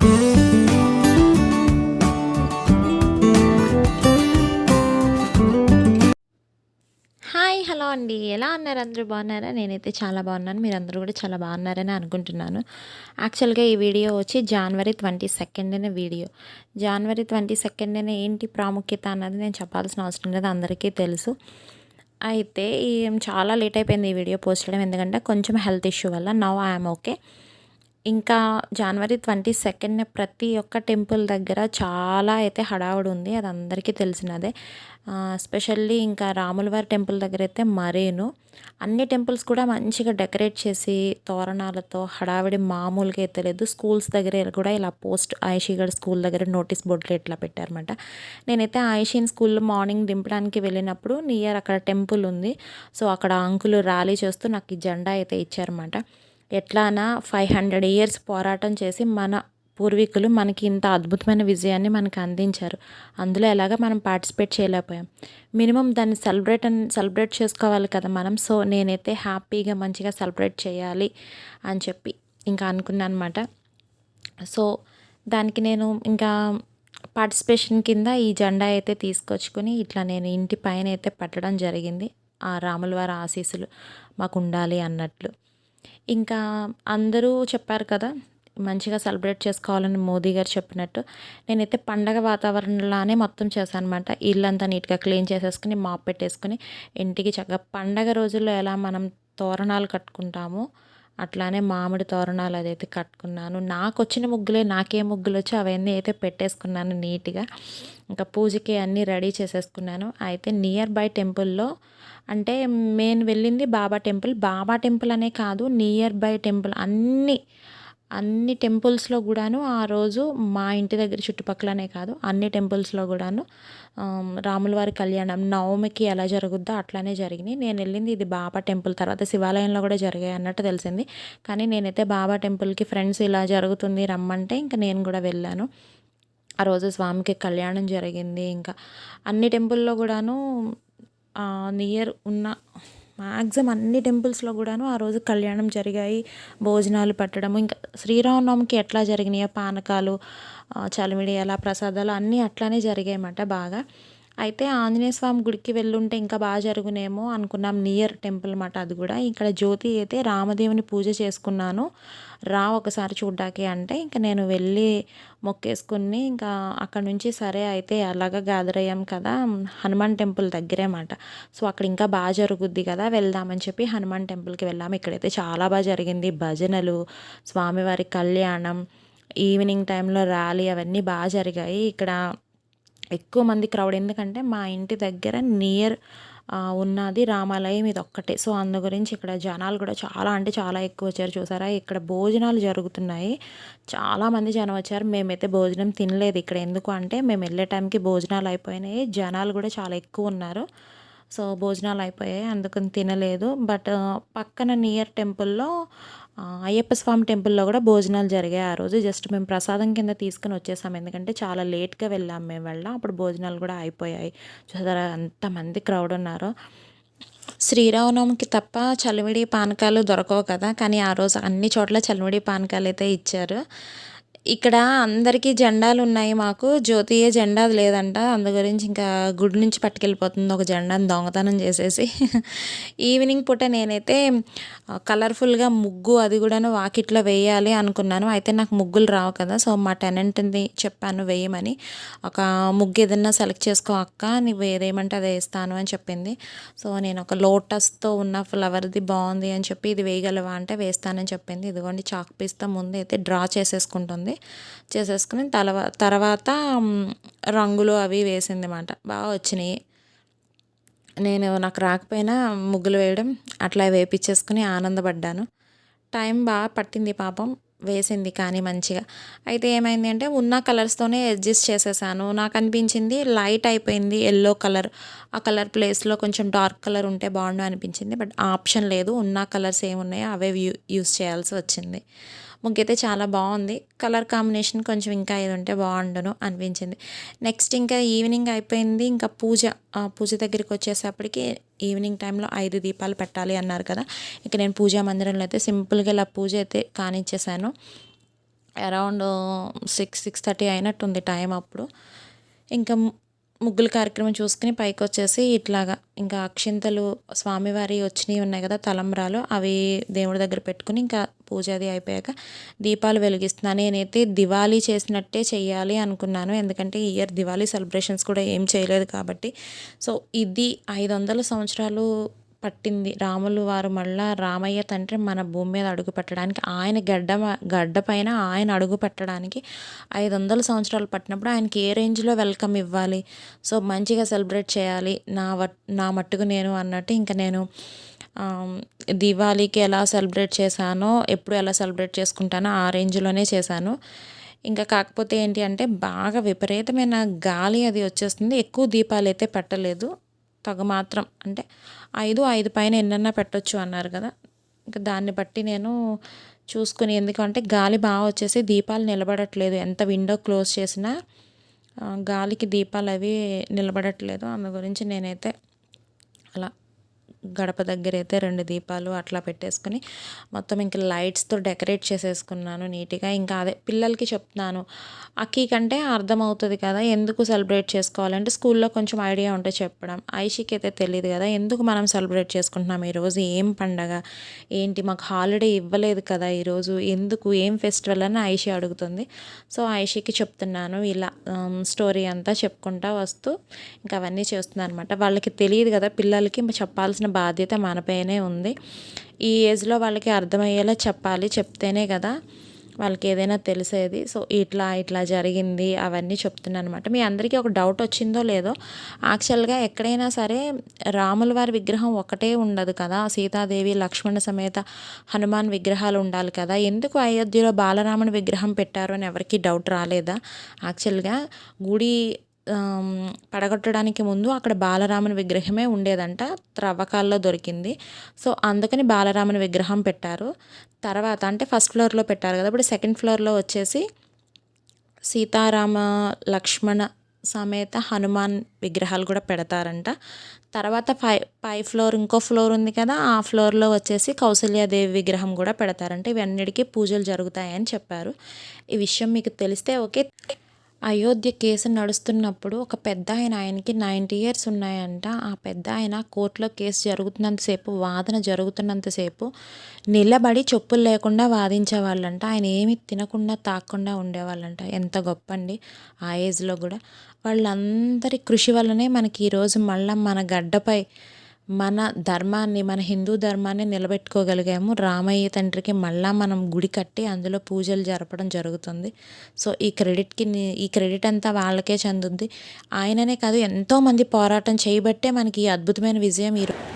Hi hello అండి. ఎలా ఉన్నారు? అందరూ బాగున్నారా? నేనైతే చాలా బాగున్నాను. మీరందరూ కూడా చాలా బాగున్నారని అనుకుంటున్నాను. యాక్చువల్గా ఈ వీడియో వచ్చి జనవరి ట్వంటీ సెకండ్నే వీడియో. జనవరి ట్వంటీ సెకండ్నే ఏంటి ప్రాముఖ్యత అన్నది నేను చెప్పాల్సిన అవసరం లేదు. అందరికీ తెలుసు. అయితే ఈ చాలా లేట్ అయిపోయింది ఈ వీడియో పోస్ట్ చేయడం. ఎందుకంటే కొంచెం హెల్త్ ఇష్యూ వల్ల నవ్ ఐఎమ్ ఓకే ఇంకా జనవరి ట్వంటీ సెకండ్న ప్రతి ఒక్క టెంపుల్ దగ్గర చాలా అయితే హడావుడి ఉంది. అది అందరికీ తెలిసినదే. స్పెషల్లీ ఇంకా రాములవారి టెంపుల్ దగ్గర అయితే మరేను. అన్ని టెంపుల్స్ కూడా మంచిగా డెకరేట్ చేసి తోరణాలతో హడావిడి మామూలుగా అయితే లేదు. స్కూల్స్ దగ్గర కూడా ఇలా పోస్ట్ ఆయిషీగఢ్ స్కూల్ దగ్గర నోటీస్ బోర్డులు ఇట్లా పెట్టారనమాట నేనైతే ఆయిషీన్ స్కూల్లో మార్నింగ్ దింపడానికి వెళ్ళినప్పుడు నియర్ అక్కడ టెంపుల్ ఉంది. సో అక్కడ అంకులు ర్యాలీ చేస్తూ నాకు ఈ జెండా అయితే ఇచ్చారన్నమాట. ఎట్లానా ఫైవ్ హండ్రెడ్ ఇయర్స్ పోరాటం చేసి మన పూర్వీకులు మనకి ఇంత అద్భుతమైన విజయాన్ని మనకు అందించారు. అందులో ఎలాగ మనం పార్టిసిపేట్ చేయలేకపోయాం. మినిమం దాన్ని సెలబ్రేట్ అని సెలబ్రేట్ చేసుకోవాలి కదా మనం. సో నేనైతే హ్యాపీగా మంచిగా సెలబ్రేట్ చేయాలి అని చెప్పి ఇంకా అనుకున్నాను అనమాట సో దానికి నేను ఇంకా పార్టిసిపేషన్ కింద ఈ జెండా అయితే తీసుకొచ్చుకొని ఇట్లా నేను ఇంటి పైన అయితే పెట్టడం జరిగింది. ఆ రాముల వారి ఆశీస్సులు మాకు ఉండాలి అన్నట్లు. ఇంకా అందరూ చెప్పారు కదా మంచిగా సెలబ్రేట్ చేసుకోవాలని మోదీ గారు చెప్పినట్టు. నేనైతే పండగ వాతావరణంలోనే మొత్తం చేశాను అనమాట ఇల్లంతా నీట్గా క్లీన్ చేసేసుకుని మాప్ పెట్టేసుకుని ఇంటికి చక్కగా పండగ రోజుల్లో ఎలా మనం తోరణాలు కట్టుకుంటామో అట్లానే మామిడి తోరణాలు అదైతే కట్టుకున్నాను. నాకు వచ్చిన ముగ్గులే నాకే ముగ్గులు వచ్చి అవన్నీ అయితే పెట్టేసుకున్నాను నీట్గా. ఇంకా పూజకి అన్నీ రెడీ చేసేసుకున్నాను. అయితే నియర్ బై టెంపుల్లో అంటే నేను వెళ్ళింది బాబా టెంపుల్. బాబా టెంపుల్ అనే కాదు నియర్ బై టెంపుల్. అన్నీ అన్ని టెంపుల్స్లో కూడాను ఆ రోజు మా ఇంటి దగ్గర చుట్టుపక్కలనే కాదు అన్ని టెంపుల్స్లో కూడాను రాముల వారి కళ్యాణం నవమికి ఎలా జరుగుద్దో అట్లానే జరిగినాయి. నేను వెళ్ళింది ఇది బాబా టెంపుల్ తర్వాత శివాలయంలో కూడా జరిగాయి అన్నట్టు తెలిసింది. కానీ నేనైతే బాబా టెంపుల్కి ఫ్రెండ్స్ ఇలా జరుగుతుంది రమ్మంటే ఇంకా నేను కూడా వెళ్ళాను. ఆ రోజు స్వామికి కళ్యాణం జరిగింది. ఇంకా అన్ని టెంపుల్లో కూడాను నియర్ ఉన్న మ్యాక్సిమం అన్ని టెంపుల్స్లో కూడాను ఆ రోజు కళ్యాణం జరిగాయి. భోజనాలు పెట్టడము ఇంకా శ్రీరామనవమికి ఎట్లా జరిగినాయో పానకాలు చలిమిడి అలా ప్రసాదాలు అన్నీ అట్లానే జరిగాయి అన్నమాట బాగా. అయితే ఆంజనేయ స్వామి గుడికి వెళ్ళుంటే ఇంకా బాగా జరుగునేమో అనుకున్నాం. నియర్ టెంపుల్ అన్నమాట అది కూడా. ఇక్కడ జ్యోతి అయితే రామదేవుని పూజ చేసుకున్నాను. రా ఒకసారి చూడ్డానికి అంటే ఇంకా నేను వెళ్ళి మొక్కేసుకుని ఇంకా అక్కడ నుంచి సరే అయితే అలాగా గ్యాదర్ అయ్యాం కదా హనుమాన్ టెంపుల్ దగ్గరే అన్నమాట. సో అక్కడ ఇంకా బాగా జరుగుద్ది కదా వెళ్దామని చెప్పి హనుమాన్ టెంపుల్కి వెళ్ళాము. ఇక్కడైతే చాలా బాగా జరిగింది. భజనలు స్వామివారి కళ్యాణం ఈవినింగ్ టైంలో ర్యాలీ అవన్నీ బాగా జరిగాయి. ఇక్కడ ఎక్కువ మంది క్రౌడ్ ఎందుకంటే మా ఇంటి దగ్గర నియర్ ఉన్నది రామాలయం ఇది ఒక్కటే సో అందు గురించి ఇక్కడ జనాలు కూడా చాలా అంటే చాలా ఎక్కువ వచ్చారు. చూసారా? ఇక్కడ భోజనాలు జరుగుతున్నాయి. చాలామంది జనం వచ్చారు. మేమైతే భోజనం తినలేదు ఇక్కడ. ఎందుకు అంటే మేము వెళ్ళే టైంకి భోజనాలు అయిపోయినాయి. జనాలు కూడా చాలా ఎక్కువ ఉన్నారు. సో భోజనాలు అయిపోయాయి. అందుకని తినలేదు. బట్ పక్కన నియర్ టెంపుల్లో అయ్యప్ప స్వామి టెంపుల్లో కూడా భోజనాలు జరిగాయి ఆ రోజు. జస్ట్ మేము ప్రసాదం కింద తీసుకుని వచ్చేసాం. ఎందుకంటే చాలా లేట్గా వెళ్ళాం మేము వెళ్ళాం అప్పుడు భోజనాలు కూడా అయిపోయాయి. చూసారా అంతమంది క్రౌడ్ ఉన్నారు. శ్రీరామనవమికి తప్ప చలివిడి పానకాలు దొరకవు కదా. కానీ ఆ రోజు అన్ని చోట్ల చలివిడి పానకాలు అయితే ఇచ్చారు. ఇక్కడ అందరికీ జెండాలు ఉన్నాయి మాకు. జ్యోతియే జెండా లేదంట. అందు గురించి ఇంకా గుడి నుంచి పట్టుకెళ్ళిపోతుంది ఒక జెండాను దొంగతనం చేసేసి. ఈవినింగ్ పూట నేనైతే కలర్ఫుల్గా ముగ్గు అది కూడాను వాకిట్లో వేయాలి అనుకున్నాను. అయితే నాకు ముగ్గులు రావు కదా సో మా టెనెంట్ని చెప్పాను వేయమని. ఒక ముగ్గు ఏదన్నా సెలెక్ట్ చేసుకో అక్క నువ్వు ఏదేమంటే అది వేస్తాను అని చెప్పింది. సో నేను ఒక లోటస్తో ఉన్న ఫ్లవర్ది బాగుంది అని చెప్పి ఇది వేయగలవా అంటే వేస్తానని చెప్పింది. ఇదిగోండి చాక్ పీస్తో ముందు అయితే డ్రా చేసేసుకుంటుంది. చేసేసుకుంది చేసేసుకుని తర్వా తర్వాత రంగులు అవి వేసింది అన్నమాట బాగా వచ్చినాయి. నేను నాకు రాకపోయినా ముగ్గులు వేయడం అట్లా వేపించేసుకుని ఆనందపడ్డాను. టైం బాగా పట్టింది పాపం వేసింది కానీ మంచిగా. అయితే ఏమైంది అంటే ఉన్న కలర్స్తోనే అడ్జస్ట్ చేసేసాను. నాకు అనిపించింది లైట్ అయిపోయింది ఎల్లో కలర్. ఆ కలర్ ప్లేస్లో కొంచెం డార్క్ కలర్ ఉంటే బాగుండు అనిపించింది. బట్ ఆప్షన్ లేదు. ఉన్న కలర్స్ ఏమున్నాయో అవే యూస్ చేయాల్సి వచ్చింది. ముగ్గు అయితే చాలా బాగుంది. కలర్ కాంబినేషన్ కొంచెం ఇంకా ఇది ఉంటే బాగుండును అనిపించింది. నెక్స్ట్ ఇంకా ఈవినింగ్ అయిపోయింది. ఇంకా పూజ పూజ దగ్గరికి వచ్చేసప్పటికి ఈవినింగ్ టైంలో ఐదు దీపాలు పెట్టాలి అన్నారు కదా. ఇక నేను పూజా మందిరంలో అయితే సింపుల్గా ఇలా పూజ అయితే కానిచ్చేసాను. అరౌండ్ సిక్స్ సిక్స్ థర్టీ అయినట్టుంది టైం అప్పుడు. ఇంకా ముగ్గుల కార్యక్రమం చూసుకుని పైకి వచ్చేసి ఇట్లాగా ఇంకా అక్షింతలు స్వామివారి వచ్చినవి ఉన్నాయి కదా తలంబ్రాలు అవి దేవుడి దగ్గర పెట్టుకుని ఇంకా పూజ అది అయిపోయాక దీపాలు వెలిగిస్తున్నాను నేనైతే దివాళీ చేసినట్టే చేయాలి అనుకున్నాను. ఎందుకంటే ఈ ఇయర్ దివాళీ సెలబ్రేషన్స్ కూడా ఏం చేయలేదు కాబట్టి. సో ఇది ఐదు వందల సంవత్సరాలు పట్టింది. రాములు వారు మళ్ళా రామయ్య తండ్రి మన భూమి మీద అడుగు పెట్టడానికి ఆయన గడ్డ గడ్డ పైన ఆయన అడుగు పెట్టడానికి ఐదు వందల సంవత్సరాలు పట్టినప్పుడు ఆయనకి ఏ రేంజ్లో వెల్కమ్ ఇవ్వాలి? సో మంచిగా సెలబ్రేట్ చేయాలి. నా నా మట్టుకు నేను అన్నట్టు ఇంకా నేను దివాళీకి ఎలా సెలబ్రేట్ చేశానో ఎప్పుడు ఎలా సెలబ్రేట్ చేసుకుంటానో ఆ రేంజ్లోనే చేశాను. ఇంకా కాకపోతే ఏంటి అంటే బాగా విపరీతమైన గాలి అది వచ్చేస్తుంది. ఎక్కువ దీపాలు అయితే పెట్టలేదు. తగ మాత్రం అంటే ఐదు ఐదు పైన ఎన్నన్నా పెట్టొచ్చు అన్నారు కదా. ఇంకా దాన్ని బట్టి నేను చూసుకుని ఎందుకంటే గాలి బాగా వచ్చేసి దీపాలు నిలబడట్లేదు. ఎంత విండో క్లోజ్ చేసినా గాలికి దీపాలు అవి నిలబడట్లేదు. అందు గురించి నేనైతే అలా గడప దగ్గర అయితే రెండు దీపాలు అట్లా పెట్టేసుకుని మొత్తం ఇంకా లైట్స్తో డెకరేట్ చేసేసుకున్నాను నీట్గా. ఇంకా అదే పిల్లలకి చెప్తున్నాను అక్కి కంటే అర్థమవుతుంది కదా ఎందుకు సెలబ్రేట్ చేసుకోవాలంటే స్కూల్లో కొంచెం ఐడియా ఉంటే చెప్పడం. ఐషికి అయితే తెలియదు కదా ఎందుకు మనం సెలబ్రేట్ చేసుకుంటున్నాం ఈరోజు ఏం పండగ? ఏంటి మాకు హాలిడే ఇవ్వలేదు కదా ఈరోజు ఎందుకు? ఏం ఫెస్టివల్? అని ఐషి అడుగుతుంది. సో ఐషికి చెప్తున్నాను ఇలా స్టోరీ అంతా చెప్పుకుంటా వస్తూ ఇంకా అవన్నీ చేస్తున్నాను అనమాట వాళ్ళకి తెలియదు కదా పిల్లలకి చెప్పాల్సిన బాధ్యత మనపైనే ఉంది. ఈ ఏజ్లో వాళ్ళకి అర్థమయ్యేలా చెప్పాలి చెప్తేనే కదా వాళ్ళకి ఏదైనా తెలిసేది. సో ఇట్లా ఇట్లా జరిగింది అవన్నీ చెప్తున్నాను అనమాట మీ అందరికీ ఒక డౌట్ వచ్చిందో లేదో యాక్చువల్గా ఎక్కడైనా సరే రాముల వారి విగ్రహం ఒకటే ఉండదు కదా. సీతాదేవి లక్ష్మణ సమేత హనుమాన్ విగ్రహాలు ఉండాలి కదా. ఎందుకు అయోధ్యలో బాలరాముని విగ్రహం పెట్టారు అని ఎవరికి డౌట్ రాలేదా? యాక్చువల్గా గుడి పడగొట్టడానికి ముందు అక్కడ బాలరాముని విగ్రహమే ఉండేదంట త్రవ్వకాల్లో దొరికింది. సో అందుకని బాలరాముని విగ్రహం పెట్టారు. తర్వాత అంటే ఫస్ట్ ఫ్లోర్లో పెట్టారు కదా ఇప్పుడు సెకండ్ ఫ్లోర్లో వచ్చేసి సీతారామ లక్ష్మణ సమేత హనుమాన్ విగ్రహాలు కూడా పెడతారంట. తర్వాత పై పై ఫ్లోర్ ఇంకో ఫ్లోర్ ఉంది కదా ఆ ఫ్లోర్లో వచ్చేసి కౌసల్యాదేవి విగ్రహం కూడా పెడతారంట. ఇవన్నిటికీ పూజలు జరుగుతాయని చెప్పారు. ఈ విషయం మీకు తెలిస్తే ఓకే. అయోధ్య కేసు నడుస్తున్నప్పుడు ఒక పెద్ద ఆయన ఆయనకి నైంటీ ఇయర్స్ ఉన్నాయంట. ఆ పెద్ద ఆయన కోర్టులో కేసు జరుగుతున్నంతసేపు వాదన జరుగుతున్నంతసేపు నిలబడి చెప్పులు లేకుండా వాదించేవాళ్ళంట. ఆయన ఏమి తినకుండా తాకుండా ఉండేవాళ్ళంట. ఎంత గొప్ప అండి ఆ ఏజ్లో కూడా. వాళ్ళందరి కృషి వల్లనే మనకి ఈరోజు మళ్ళీ మన గడ్డపై మన ధర్మాన్ని మన హిందూ ధర్మాన్ని నిలబెట్టుకోగలిగాము. రామయ్య తండ్రికి మళ్ళా మనం గుడి కట్టి అందులో పూజలు జరపడం జరుగుతుంది. సో ఈ క్రెడిట్కి ఈ క్రెడిట్ అంతా వాళ్ళకే చెందుద్ది. ఆయననే కాదు ఎంతోమంది పోరాటం చేయబట్టే మనకి ఈ అద్భుతమైన విజయం ఈరోజు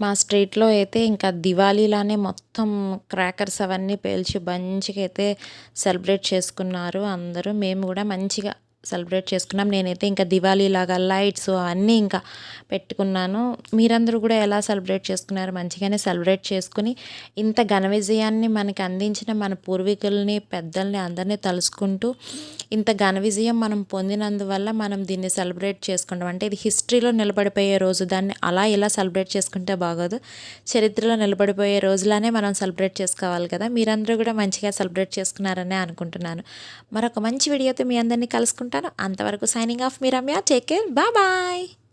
మా స్ట్రీట్లో అయితే ఇంకా దివాళీలానే మొత్తం క్రాకర్స్ అవన్నీ పేల్చి మంచిగా అయితే సెలబ్రేట్ చేసుకున్నారు అందరూ. మేము కూడా మంచిగా సెలబ్రేట్ చేసుకున్నాం. నేనైతే ఇంకా దివాళీ లాగా లైట్స్ అన్నీ ఇంకా పెట్టుకున్నాను. మీరందరూ కూడా ఎలా సెలబ్రేట్ చేసుకున్నారు? మంచిగానే సెలబ్రేట్ చేసుకుని ఇంత ఘన విజయాన్ని మనకి అందించిన మన పూర్వీకుల్ని పెద్దల్ని అందరినీ తలుసుకుంటూ ఇంత ఘన విజయం మనం పొందినందువల్ల మనం దీన్ని సెలబ్రేట్ చేసుకుంటాం. అంటే ఇది హిస్టరీలో నిలబడిపోయే రోజు. దాన్ని అలా ఇలా సెలబ్రేట్ చేసుకుంటే బాగోదు. చరిత్రలో నిలబడిపోయే రోజులానే మనం సెలబ్రేట్ చేసుకోవాలి కదా. మీరందరూ కూడా మంచిగా సెలబ్రేట్ చేసుకున్నారనే అనుకుంటున్నాను. మరొక మంచి వీడియోతో మీ అందరినీ ఉంటాను. అంతవరకు సైనింగ్ ఆఫ్ మీ రమ్య. Take care bye